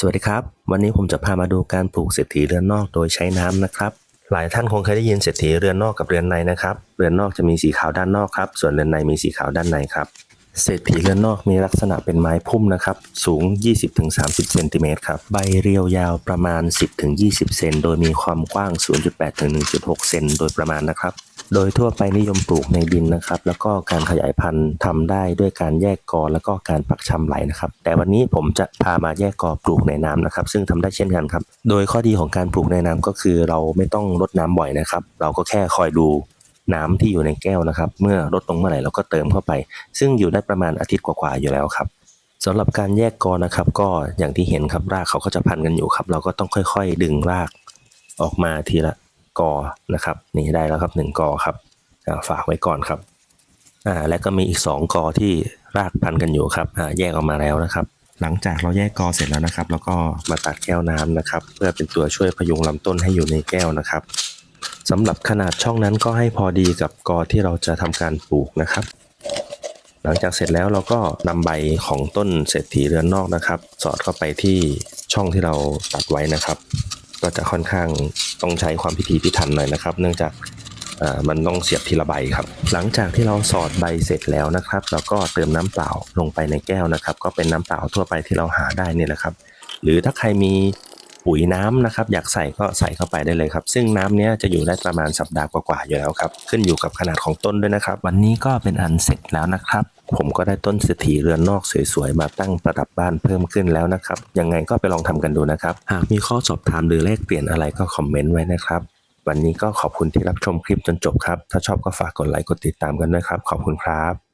สวัสดีครับ วันนี้ผมจะพามาดูการปลูกเศรษฐีเรือนนอกโดยใช้น้ำนะครับ หลายท่านคงเคยได้ยินเศรษฐีเรือนนอกกับเรือนในนะครับ เรือนนอกจะมีสีขาวด้านนอกครับ ส่วนเรือนในมีสีขาวด้านในครับเศรษฐีเรือนนอกมีลักษณะเป็นไม้พุ่มนะครับ สูง 20-30 เซนติเมตรครับ ใบเรียวยาวประมาณ 10-20 เซน โดยมีความกว้าง 0.8-1.6 เซนโดยประมาณนะครับ โดยทั่วไปนิยมปลูกในดินนะครับ แล้วก็การขยายพันธุ์ทำได้ด้วยการแยกกอแล้วก็การปักชำไหลนะครับ แต่วันนี้ผมจะพามาแยกกอปลูกในน้ำนะครับ ซึ่งทำได้เช่นกันครับ โดยข้อดีของการปลูกในน้ำก็คือเราไม่ต้องรดน้ำบ่อยนะครับ เราก็แค่คอยดูน้ำที่อยู่ในแก้วนะครับ เมื่อลดลงเมื่อไหร่เราก็เติมเข้าไป ซึ่งอยู่ได้ประมาณอาทิตย์กว่าๆอยู่แล้วครับสำหรับการแยกกอนะครับ ก็อย่างที่เห็นครับรากเขาก็จะพันกันอยู่ครับ เราก็ต้องค่อย ๆ ดึงรากออกมาทีละ กอนะครับนี่ได้แล้วครับหนึ่งกอครับฝากไว้ก่อนครับและก็มีอีกสองกอที่รากพันกันอยู่ครับแยกออกมาแล้วนะครับ หลังจากเราแยกกอเสร็จแล้วนะครับ แล้วก็มาตัดแก้วน้ำนะครับ เพื่อเป็นตัวช่วยพยุงลำต้นให้อยู่ในแก้วนะครับสำหรับขนาดช่องนั้นก็ให้พอดีกับกอที่เราจะทำการปลูกนะครับ หลังจากเสร็จแล้วเราก็นำใบของต้นเศรษฐีเรือนนอกนะครับ สอดเข้าไปที่ช่องที่เราตัดไว้นะครับ ก็จะค่อนข้าง ต้องใช้ความพิถีพิถันหน่อยนะครับ เนื่องจากมันต้องเสียบทีละใบครับ หลังจากที่เราสอดใบเสร็จแล้วนะครับเราก็เติมน้ำเปล่าลงไปในแก้วนะครับ ก็เป็นน้ำเปล่าทั่วไปที่เราหาได้นี่แหละครับ หรือถ้าใครมี ปุ๋ยน้ำนะครับ อยากใส่ก็ใส่เข้าไปได้เลยครับ ซึ่งน้ำเนี้ยจะอยู่ได้ประมาณสัปดาห์กว่าๆอยู่แล้วครับ ขึ้นอยู่กับขนาดของต้นด้วยนะครับ วันนี้ก็เป็นอันเสร็จแล้วนะครับ ผมก็ได้ต้นเศรษฐีเรือนนอกสวยๆมาตั้งประดับบ้านเพิ่มขึ้นแล้วนะครับ ยังไงก็ไปลองทำกันดูนะครับ หากมีข้อสอบถามหรือแลกเปลี่ยนอะไรก็คอมเมนต์ไว้นะครับ วันนี้ก็ขอบคุณที่รับชมคลิปจนจบครับ ถ้าชอบก็ฝากกดไลค์กดติดตามกันด้วยครับ ขอบคุณครับ